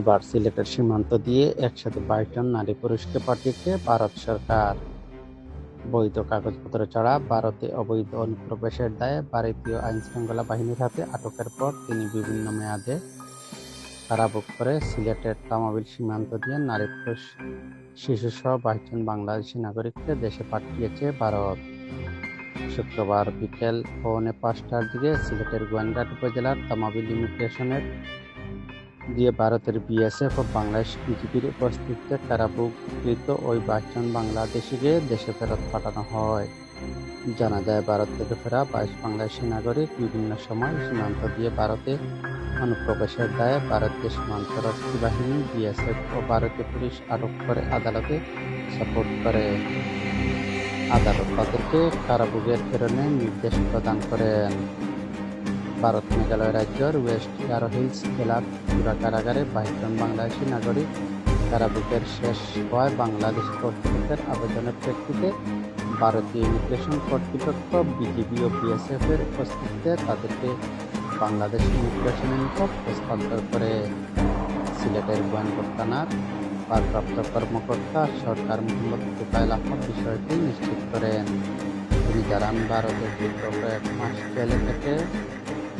এবার সিলেটের সীমান্ত দিয়ে একসাথে বাইশ জন নারী পুরুষকে পাঠিয়েছে ভারত সরকার। বৈধ কাগজপত্র ছাড়া ভারতে অবৈধ অনুপ্রবেশের দায়ে ভারতীয় আইন শৃঙ্খলা বাহিনীর হাতে আটকের পর তিনি বিভিন্ন মেয়াদে কারাভোগ করে সিলেটের তামাবিল সীমান্ত দিয়ে নারী পুরুষ শিশুসহ বাইশ জন বাংলাদেশি নাগরিককে দেশে পাঠিয়েছে ভারত। শুক্রবার বিকেল পৌনে পাঁচটার দিকে সিলেটের গোয়েন্দাট উপজেলার তামাবিল ইমিগ্রেশনের দিয়ে ভারতের বিএসএফ ও বাংলাদেশ বিজিবির উপস্থিতিতে কারাভোগকৃত ওই বাইশজন বাংলাদেশিকে দেশে ফেরত পাঠানো হয়। জানা যায়, ভারত থেকে ফেরা বাইশ বাংলাদেশি নাগরিক বিভিন্ন সময় সীমান্ত দিয়ে ভারতে অনুপ্রবেশের দায়ে ভারতীয় সীমান্তরক্ষী বাহিনী, বিএসএফ ও ভারতীয় পুলিশ আটক করে আদালতে সাপোর্ট করে। আদালত তাদেরকে কারাভোগের প্রেরণের নির্দেশ প্রদান করেন। ভারত মেঘালয় রাজ্যের ওয়েস্ট ইয়ারো হিলস জেলার চূড়া কারাগারে বাইশজন বাংলাদেশি নাগরিক কারাভোগের শেষ হওয়ায় বাংলাদেশ কর্তৃপক্ষের আবেদনের প্রেক্ষিতে। ভারতীয় ইমিগ্রেশন কর্তৃপক্ষ বিজিবি ও বিএসএফ এর উপস্থিতিতে তাদেরকে বাংলাদেশ ইমিগ্রেশনের নিকট হস্তান্তর করে। সিলেটের গোয়ানপুর থানার ভারপ্রাপ্ত কর্মকর্তা সরকার মোহাম্মদ তুফাইল আহমদ বিষয়টি নিশ্চিত করেন। তিনি জানান, ভারতের দীর্ঘ কয়েক মাস জেলে থেকে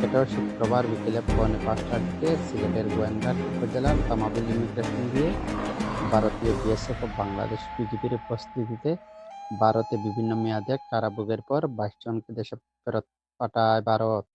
এটাও শুক্রবার বিকেলে পৌনে পাঁচটার দিকে সিলেটের গোয়েন্দা উপজেলার তামাবিল ইমিগ্রেশন দিয়ে ভারতীয় বিএসএফ ও বাংলাদেশ বিজিবির উপস্থিতিতে ভারতে বিভিন্ন মেয়াদে কারাভোগের পর বাইশ জনকে দেশে ফেরত পাঠায় ভারত।